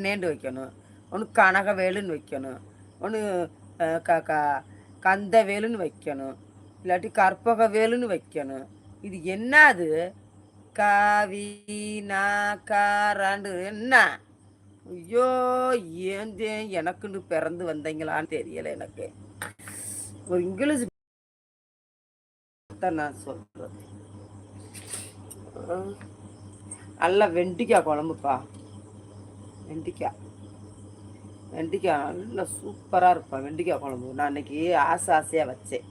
NAND வைக்கணும் ஒன்று கனகவேலுன்னு வைக்கணும் ஒன்று க க கந்தவேலுன்னு வைக்கணும் இல்லாட்டி கற்பக வேலுன்னு வைக்கணும் இது என்னது காவி நாக்காராண்டு என்ன ஐயோ ஏன் எனக்குன்னு பிறந்து வந்தீங்களான்னு தெரியல எனக்கு ஒரு இங்கிலீஷ் தான் நான் சொல்றது நல்லா நல்ல வெண்டிக்காய் குழம்புப்பா வெண்டிக்காய் வெண்டிக்காய் நல்லா சூப்பராக இருப்பா. வெண்டிக்காய் குழம்பு. நான் அன்னைக்கு ஆசை ஆசையாக வச்சேன்.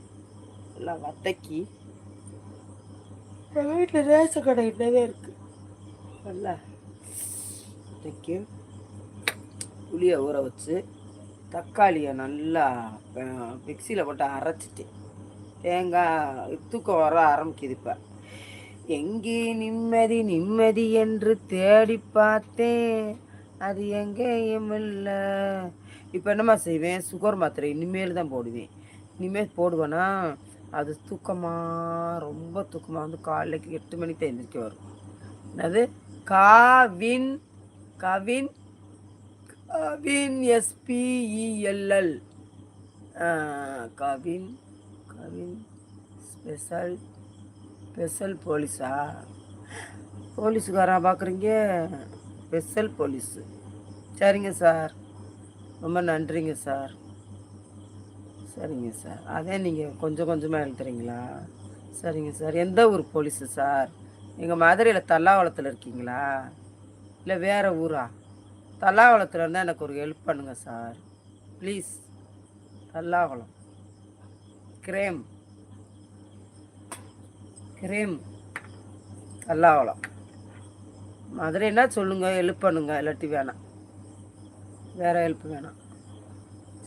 நல்லா வதக்கி. எங்கள் வீட்டில் ரேஷன் கடை என்னவே இருக்கு. நல்லா வதக்கி புளியை ஊற வச்சு தக்காளியை நல்லா மிக்சியில் போட்டு அரைச்சிட்டேன் தேங்காய் தூக்கம் வர ஆரம்பிக்குது இப்போ. எங்கே நிம்மதி நிம்மதி என்று தேடி பார்த்தேன். அது எங்கேயும் இல்லை இப்போ என்னம்மா செய்வேன்? சுகர் மாத்திரை. இனிமேல் தான் போடுவேன். இனிமேல் போடுவேன்னா அது தூக்கமாக ரொம்ப தூக்கமாக வந்து காலைக்கு எட்டு மணிக்கு தான் எந்திரிக்க வரும். என்னது? Kavin Kavin Kavin S P E L L Kavin Kavin special special போலீஸா? போலீஸுக்காரா பார்க்குறீங்க ஸ்பெஷல் போலீஸு. சரிங்க சார். ரொம்ப நன்றிங்க சார். சரிங்க சார். அதே நீங்கள் கொஞ்சம் கொஞ்சமாக எழுதுறீங்களா? சரிங்க சார். எந்த ஊர் போலீஸு சார்? எங்கள் மதுரையில் தல்லாவளத்தில் இருக்கீங்களா? இல்லை வேறு ஊரா? தல்லாவளத்தில் இருந்தால் எனக்கு ஒரு ஹெல்ப் பண்ணுங்கள் சார். ப்ளீஸ். தல்லாவளம். கிரேம். கிரேம். தல்லாவளம். மதுரைன்னா சொல்லுங்கள் ஹெல்ப் பண்ணுங்க. இல்லாட்டி வேணாம். வேறு ஹெல்ப் வேணாம்.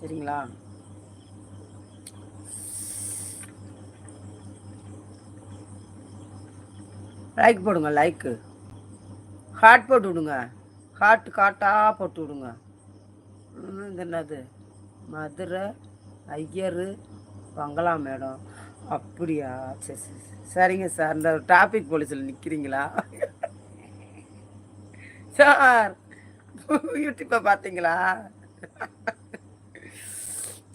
சரிங்களா? லைக் போடுங்க லைக்கு ஹார்ட் போட்டு விடுங்க. ஹார்ட் காட்டாக போட்டு விடுங்க. இது என்னது? மதுரை ஐயர் பங்களா மேடம். அப்படியா? சரி சரி சரி. சரிங்க சார். இந்த டிராஃபிக் போலீஸில் நிற்கிறீங்களா சார். யூடியூப்பை பார்த்தீங்களா?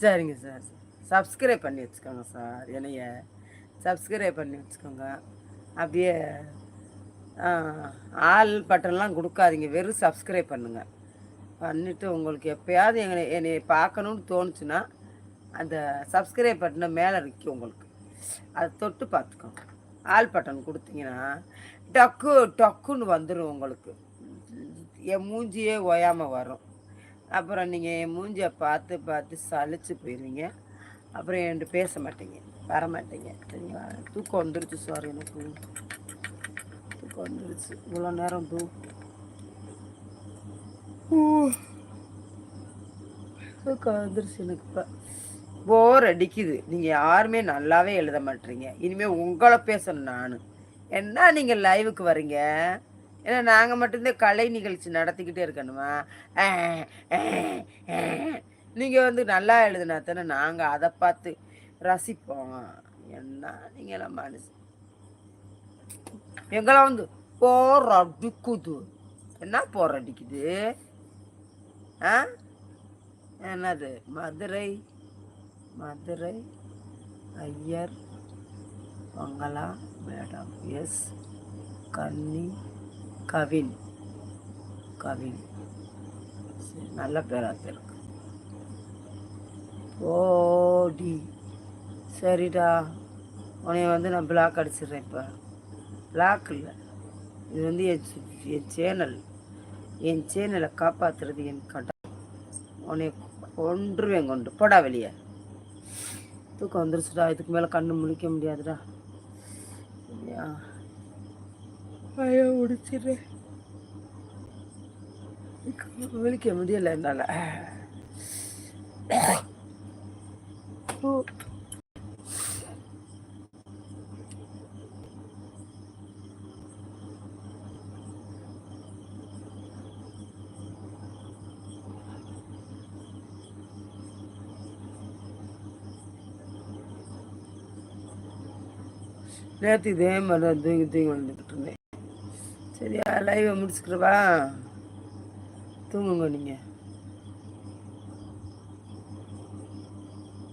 சரிங்க சார். சப்ஸ்கிரைப் பண்ணி வச்சுக்கோங்க சார் என்னைய. சப்ஸ்கிரைப் பண்ணி வச்சுக்கோங்க. அப்படியே ஆள் ஆல் பட்டன்லாம் கொடுக்காதீங்க வெறும் சப்ஸ்கிரைப் பண்ணுங்கள் பண்ணிவிட்டு உங்களுக்கு எப்பயாவது எங்களை என்னை பார்க்கணுன்னு தோணுச்சுன்னா அந்த சப்ஸ்கிரைப் பட்டனை மேலே நிற்கும் உங்களுக்கு. அதை தொட்டு பார்த்துக்கோங்க. ஆல் பட்டன் கொடுத்தீங்கன்னா டக்கு டக்குன்னு வந்துடும் உங்களுக்கு. என் மூஞ்சியே ஓயாமல் வரும். அப்புறம் நீங்கள் என் மூஞ்சியை பார்த்து பார்த்து சளிச்சு போயிடுவீங்க அப்புறம் என்கிட்ட பேச மாட்டீங்க. வர மாட்டீங்க. சரிங்களா? தூக்கம் வந்துருச்சு சார் எனக்கு. தூக்கம் வந்துருச்சு. இவ்வளோ நேரம் தூக்கம் தூக்கம் வந்துருச்சு எனக்கு இப்போ. போர் அடிக்குது. நீங்கள் யாருமே நல்லாவே எழுத மாட்டீங்க. இனிமேல் உங்களை பேசணும் நான். என்ன நீங்கள் லைவுக்கு வரீங்க? ஏன்னா நாங்கள் மட்டும்தான் கலை நிகழ்ச்சி நடத்திக்கிட்டே இருக்கணுமா? நீங்கள் வந்து நல்லா எழுதுனா தானே நாங்கள் அதை பார்த்து ரசிப்போம். என்ன நீங்களாம் மனுஷன் எங்களை வந்து போர் அடிக்குது என்ன போர் அடிக்குது ஆ? என்னது? மதுரை மதுரை ஐயர் மங்களா மேடம் எஸ் கன்னி கவின். கவின். சரி நல்ல பேராக இருக்கு. ஓடி சரிடா. உனையை வந்து நான் பிளாக் அடிச்சிடுறேன் இப்போ. பிளாக் இல்லை. இது வந்து என் என் சேனல் என் சேனலை காப்பாற்றுறது என் கடை. உன்னை கொன்றுவேன் கொண்டு. போடா வெளியே. தூக்கம் வந்துருச்சுடா. இதுக்கு மேலே கண்ணு முழிக்க முடியாதுடா. ஐயா ஐயோ முடிச்சிடுறேன் விழிக்க முடியல என்னால். ஓ. நேற்று இதே மாதிரி தூங்கி தூங்கி வந்துக்கிட்டு இருந்தேன். சரியா லைவை முடிச்சுக்கிறவா தூங்குங்க நீங்கள்